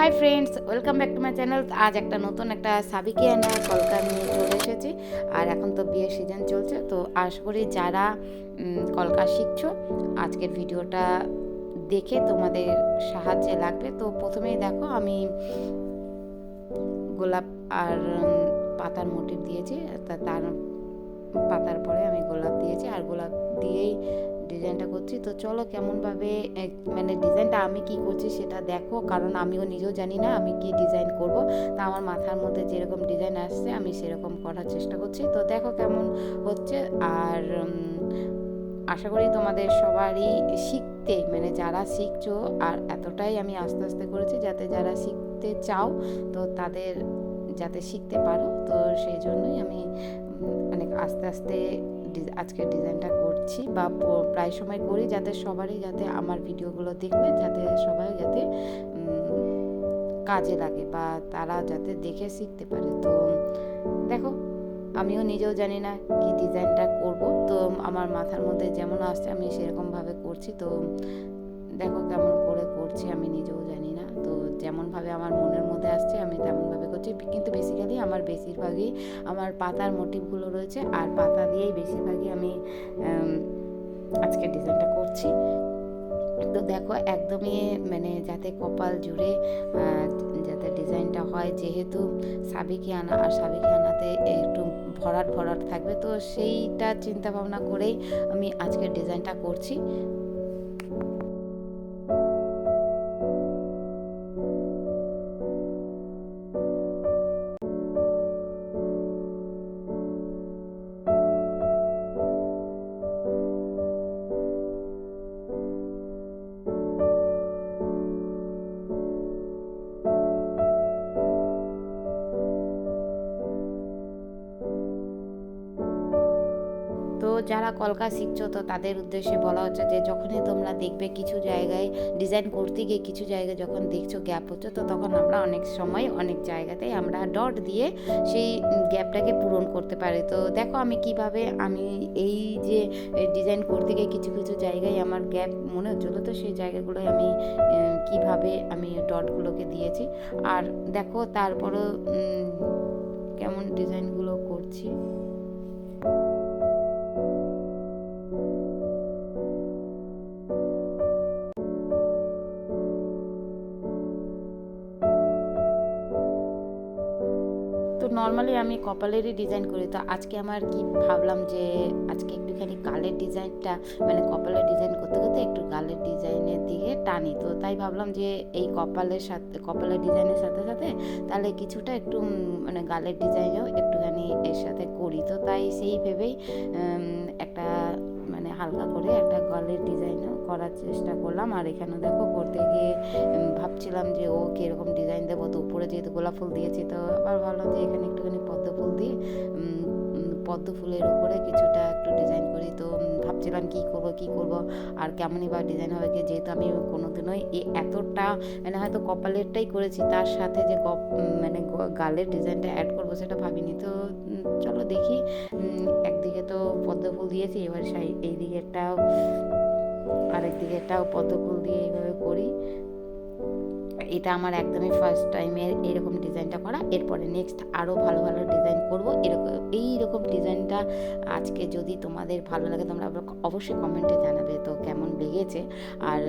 Hi friends welcome back to my channel আজ একটা নতুন একটা সাবিকে আনা কলকা নিয়ে চলে এসেছি। আর এখন তো বিয়ের সিজন চলছে, তো আশা করি যারা কলকা শিখছো, আজকের ভিডিওটা দেখে তোমাদের সাহায্যে লাগবে। তো প্রথমেই দেখো, আমি গোলাপ আর পাতার মোটিভ দিয়েছি তার পাতার পরে আমি গোলাপ দিয়েছি, আর গোলাপ দিয়েই ডিজাইনটা করছি। তো চলো কেমনভাবে মানে ডিজাইনটা আমি কি করছি সেটা দেখো, কারণ আমিও নিজেও জানি না আমি কি ডিজাইন করব। তা আমার মাথার মধ্যে যেরকম ডিজাইন আসছে, আমি সেরকম করার চেষ্টা করছি। তো দেখো কেমন হচ্ছে, আর আশা করি তোমাদের সবারই শিখতে মানে যারা শিখছো, আর এতটাই আমি আস্তে আস্তে করেছি যাতে যারা শিখতে চাও, তো তাদের যাতে শিখতে পারো। তো সেই জন্যই আমি অনেক আস্তে আস্তে আজকের ডিজাইনটা করছি বা প্রায় সময় করি যাতে সবারই যাতে আমার ভিডিওগুলো দেখবে, যাতে সবাই যাতে কাজে লাগে বা তারা যাতে দেখে শিখতে পারে। তো দেখো, আমিও নিজেও জানি না কি ডিজাইনটা করব। তো আমার মাথার মধ্যে যেমন আসছে, আমি সেরকমভাবে করছি। তো দেখো কেমন করে করছি, আমি নিজেও জানি না। তো যেমনভাবে আমার মনের মধ্যে আসছে, আমি তেমনভাবে করছি কিন্তু বেসিক্যালি আমার বেশিরভাগই আমার পাতার মোটিভগুলো রয়েছে, আর পাতা দিয়েই বেশিরভাগই আমি আজকে ডিজাইনটা করছি। তো দেখো একদমই মানে যাতে কপাল জুড়ে যাতে ডিজাইনটা হয়, যেহেতু সাবিকি আনা আর সাবিকি আনাতে একটু ভরাট ভরাট থাকবে, তো সেইটা চিন্তা ভাবনা করেই আমি আজকে ডিজাইনটা করছি। যারা কলকা শিখছো, তো তাদের উদ্দেশ্যে বলা হচ্ছে যে, যখনই তোমরা দেখবে কিছু জায়গায় ডিজাইন করতে গিয়ে কিছু জায়গায় যখন দেখছ গ্যাপ হচ্ছে, তো তখন আমরা অনেক সময় অনেক জায়গাতেই আমরা ডট দিয়ে সেই গ্যাপটাকে পূরণ করতে পারি। তো দেখো আমি কীভাবে আমি এই যে ডিজাইন করতে গিয়ে কিছু কিছু জায়গায় আমার গ্যাপ মনে হচ্ছিল, তো সেই জায়গাগুলোয় আমি কীভাবে আমি ডটগুলোকে দিয়েছি। আর দেখো তারপরও কেমন ডিজাইনগুলো করছি। নর্মালি আমি কপালেরই ডিজাইন করি। তো আজকে আমার কি ভাবলাম যে, আজকে একটুখানি গালের ডিজাইনটা মানে কপালের ডিজাইন করতে করতে একটু গালের ডিজাইনের দিকে টানি। তো তাই ভাবলাম যে, এই কপালের সাথে, কপালের ডিজাইনের সাথে সাথে তাহলে কিছুটা একটু মানে গালের ডিজাইনও একটুখানি এর সাথে করি। তো তাই সেই ভেবেই একটা মানে হালকা করে একটা গলের ডিজাইনও করার চেষ্টা করলাম। আর এখানে দেখো, করতে গিয়ে ভাবছিলাম যে, ও কীরকম ডিজাইন দেবো উপরে যেহেতু গোলাপ ফুল দিয়েছি, তো আবার ভাবলাম যে এখানে একটুখানি পদ্ম ফুল দিয়ে পদ্ম ফুলের উপরে কিছুটা একটু ডিজাইন করি। তো ভাবছিলাম কি করব কি করব, আর কেমনই বা ডিজাইন হবে কি যেহেতু আমি কোনোদিনই এ, এতটা মানে হয়তো কপালেরটাই করেছি, তার সাথে যে কপ মানে গালের ডিজাইনটা অ্যাড করব সেটা ভাবিনি। তো চলো দেখি। একদিকে তো পদ্ম ফুল দিয়েছি, এবার এই দিকেরটাও আরেক দিকেরটাও পদ্ম ফুল দিয়ে এইভাবে করি। এটা আমার একদমই ফার্স্ট টাইমের এরকম ডিজাইনটা করা। এরপরে নেক্সট আরও ভালো ভালো ডিজাইন করব। এরকম এইরকম ডিজাইনটা আজকে যদি তোমাদের ভালো লাগে, তোমরা অবশ্যই কমেন্টে জানাবে তো কেমন লেগেছে। আর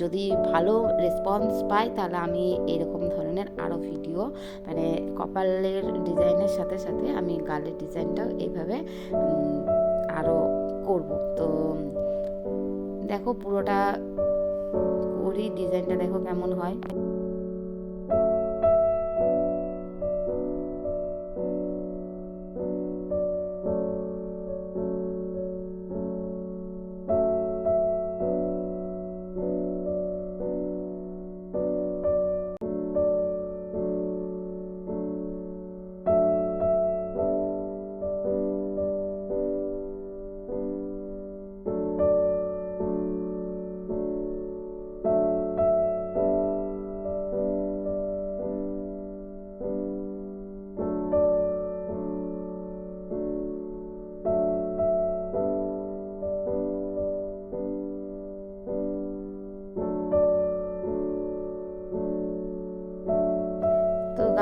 যদি ভালো রেসপন্স পাই, তাহলে আমি এরকম ধরনের আরও ভিডিও মানে কপালের ডিজাইনের সাথে সাথে আমি গালের ডিজাইনটাও এইভাবে আরও করব। তো দেখো পুরোটা করি ডিজাইনটা দেখো কেমন হয়।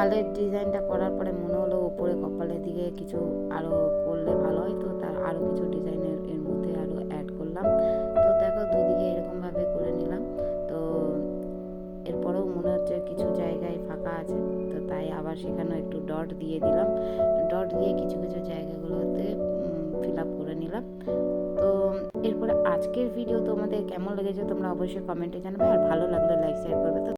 গালের ডিজাইনটা করার পরে মনে হলো ওপরে কপালের দিকে কিছু আরও করলে ভালো হয়। তো তার আরও কিছু ডিজাইনের এর মধ্যে আরও অ্যাড করলাম। তো দেখো দুই দিকে এরকমভাবে করে নিলাম। তো এরপরেও মনে হচ্ছে কিছু জায়গায় ফাঁকা আছে। তো তাই আবার সেখানেও একটু ডট দিয়ে দিলাম। ডট দিয়ে কিছু কিছু জায়গাগুলোতে ফিল আপ করে নিলাম। তো এরপরে আজকের ভিডিও তোমাদের কেমন লেগেছে তোমরা অবশ্যই কমেন্টে জানাবে। আর ভালো লাগলে লাইক শেয়ার করবে। তো